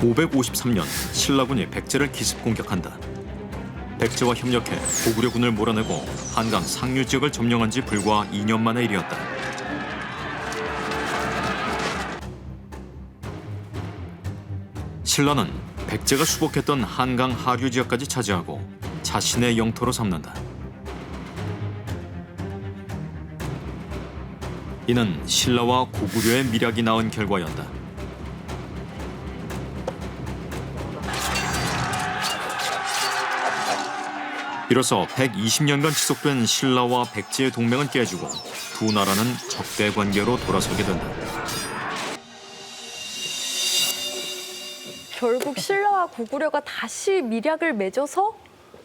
553년 신라군이 백제를 기습 공격한다. 백제와 협력해 고구려군을 몰아내고 한강 상류 지역을 점령한 지 불과 2년 만의 일이었다. 신라는 백제가 수복했던 한강 하류 지역까지 차지하고 자신의 영토로 삼는다. 이는 신라와 고구려의 밀약이 낳은 결과였다. 이로써 120년간 지속된 신라와 백제의 동맹은 깨지고 두 나라는 적대 관계로 돌아서게 된다. 결국 신라와 고구려가 다시 밀약을 맺어서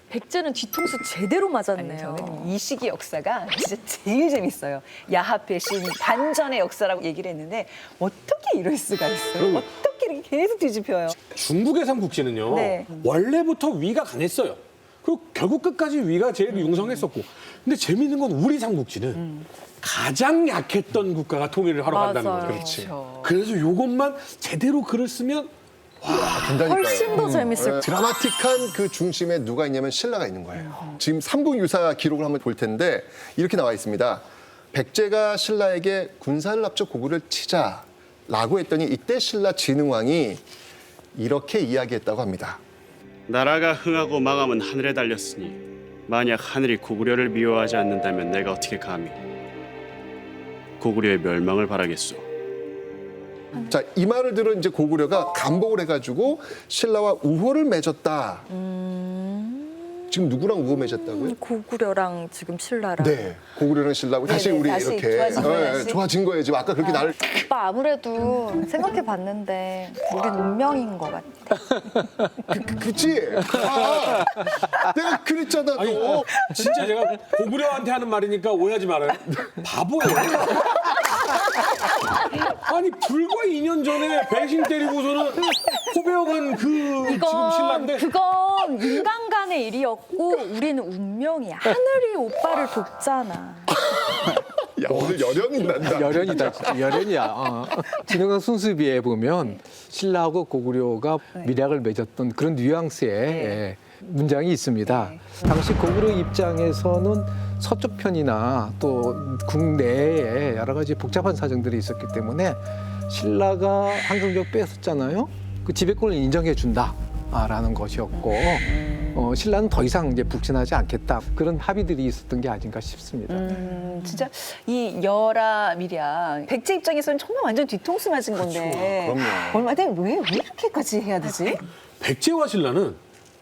백제는 뒤통수 제대로 아니, 맞았네요. 저는 이 시기 역사가 진짜 제일 재밌어요. 야합 배신 반전의 역사라고 얘기를 했는데 어떻게 이럴 수가 있어요? 어떻게 이렇게 계속 뒤집혀요? 중국의 삼국지는요. 네. 원래부터 위가 강했어요. 그리고 결국 끝까지 위가 제일 융성했었고. 근데 재밌는 건 우리 삼국지는 가장 약했던 국가가 통일을 하러 간다는. 거죠. 그렇죠. 그래서 요것만 제대로 글을 쓰면 된다니까요. 훨씬 더 재밌을 거예요. 드라마틱한 그 중심에 누가 있냐면 신라가 있는 거예요. 지금 삼국 유사 기록을 한번 볼 텐데 이렇게 나와 있습니다. 백제가 신라에게 군사를 합쳐 고구려를 치자라고 했더니 이때 신라 진흥왕이 이렇게 이야기했다고 합니다. 나라가 흥하고 망하면 하늘에 달렸으니 만약 하늘이 고구려를 미워하지 않는다면 내가 어떻게 감히 고구려의 멸망을 바라겠소. 자, 이 말을 들어 이제 고구려가 감복을 해가지고 신라와 우호를 맺었다. 지금 누구랑 우호 맺었다고요? 고구려랑 지금 신라랑. 네, 고구려랑 신라고 다시 네네, 우리 다시 이렇게 좋아진 거예요, 예, 다시? 좋아진 거예요. 지금 아까 그렇게 나를 오빠 아무래도 생각해 봤는데 우린 운명인 것 같아. 그, 그치? 아, 내가 그랬잖아. 아니, 너. 진짜 제가 고구려한테 하는 말이니까 오해하지 말아요. 바보예요. 아니 불과 2년 전에 배신 때리고서는 호배어간 그 지금 신라인데 그건 간의 일이었고 우리는 운명이야. 하늘이 오빠를 돕잖아. 야, 오늘 열연이 난다. 열연이다, 진짜. 열연이야. 어. 진흥왕 순수비에 보면 신라하고 고구려가 밀약을 맺었던 그런 뉘앙스의 예, 문장이 있습니다. 당시 고구려 입장에서는 서쪽 편이나 또 국내에 여러 가지 복잡한 사정들이 있었기 때문에 신라가 한강적 뺏었잖아요. 그 지배권을 인정해 준다. 라는 것이었고 어, 신라는 더 이상 이제 북진하지 않겠다 그런 합의들이 있었던 게 아닌가 싶습니다. 음, 진짜 이 열아 밀약 백제 입장에서는 정말 완전 뒤통수 맞은 건데 그럼요. 얼마 전에 왜, 왜 이렇게까지 해야 되지? 백제와 신라는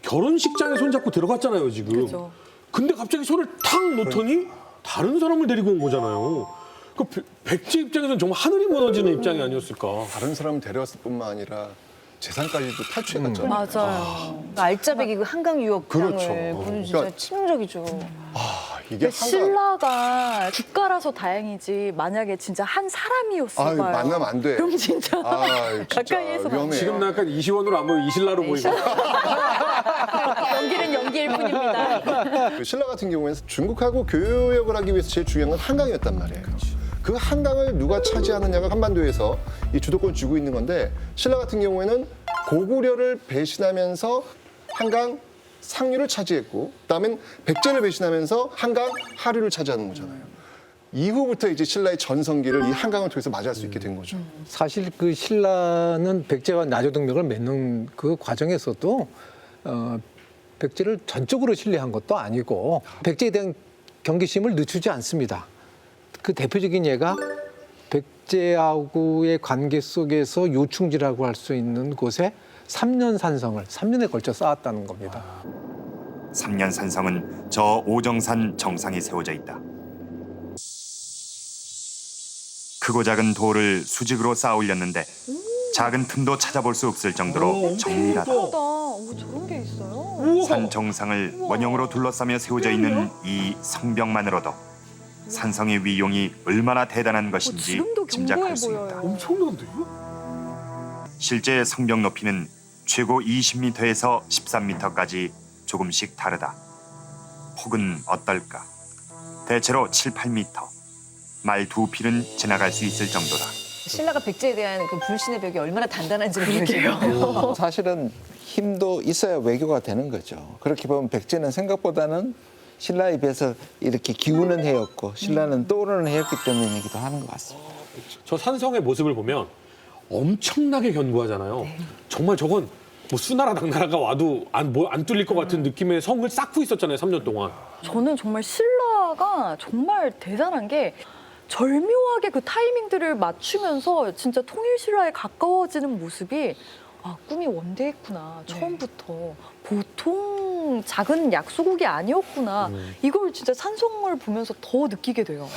결혼식장에 손잡고 들어갔잖아요 지금. 그죠. 근데 갑자기 손을 탁 놓더니 다른 사람을 데리고 온 거잖아요. 그 백- 백제 입장에서는 정말 하늘이 무너지는 입장이 아니었을까. 다른 사람을 데려왔을 뿐만 아니라 재산까지도 탈취해갔잖아요. 맞아요. 알짜배기 그 한강 유역장을 그렇죠. 진짜 그러니까- 치명적이죠. 아, 이게 한가... 신라가 국가라서 다행이지 만약에 진짜 한 아유, 사람이었어봐요. 만나면 안 돼. 그럼 진짜 아, 진짜 가까이에서 위험해요. 지금 나 약간 이시원으로 안 보이고 이신라로 보이고. 연기는 연기일 뿐입니다. 그 신라 같은 경우에는 중국하고 교역을 하기 위해서 제일 중요한 건 한강이었단 말이에요. 그 한강을 누가 차지하느냐가 한반도에서 이 주도권을 쥐고 있는 건데 신라 같은 경우에는 고구려를 배신하면서 한강 상류를 차지했고 그다음엔 백제를 배신하면서 한강 하류를 차지하는 거잖아요. 이후부터 이제 신라의 전성기를 이 한강을 통해서 맞이할 수 있게 된 거죠. 사실 그 신라는 백제와 나조 동맹을 맺는 그 과정에서도 어, 백제를 전적으로 신뢰한 것도 아니고 백제에 대한 경계심을 늦추지 않습니다. 그 대표적인 예가 백제하고의 관계 속에서 요충지라고 할 수 있는 곳에 삼년 산성을 삼년에 걸쳐 쌓았다는 겁니다. 삼년 산성은 저 오정산 정상에 세워져 있다. 크고 작은 돌을 수직으로 쌓아 올렸는데 작은 틈도 찾아볼 수 없을 정도로 정밀하다. 예쁘다. 오, 저런 게 있어요. 산 정상을 원형으로 둘러싸며 세워져 있는 이 성벽만으로도 산성의 위용이 얼마나 대단한 어, 것인지 지금도 짐작할 수 있다. 보여요. 엄청난데요? 실제 성벽 높이는 최고 20m에서 13m까지 조금씩 다르다. 폭은 어떨까? 대체로 7, 8m. 말 두 필은 지나갈 수 있을 정도다. 신라가 백제에 대한 그 불신의 벽이 얼마나 단단한지 보여줘요. 사실은 힘도 있어야 외교가 되는 거죠. 그렇게 보면 백제는 생각보다는 신라에 비해서 이렇게 기우는 해였고 신라는 떠오르는 해였기 때문이기도 하는 것 같습니다. 저 산성의 모습을 보면 엄청나게 견고하잖아요. 정말 저건 뭐 수나라 당나라가 와도 안, 뭐, 안 뚫릴 것 같은 느낌의 성을 쌓고 있었잖아요, 3년 동안. 저는 정말 신라가 정말 대단한 게 절묘하게 그 타이밍들을 맞추면서 진짜 통일 신라에 가까워지는 모습이 아 꿈이 원대했구나 처음부터 보통 작은 약소국이 아니었구나 이걸 진짜 산성을 보면서 더 느끼게 돼요.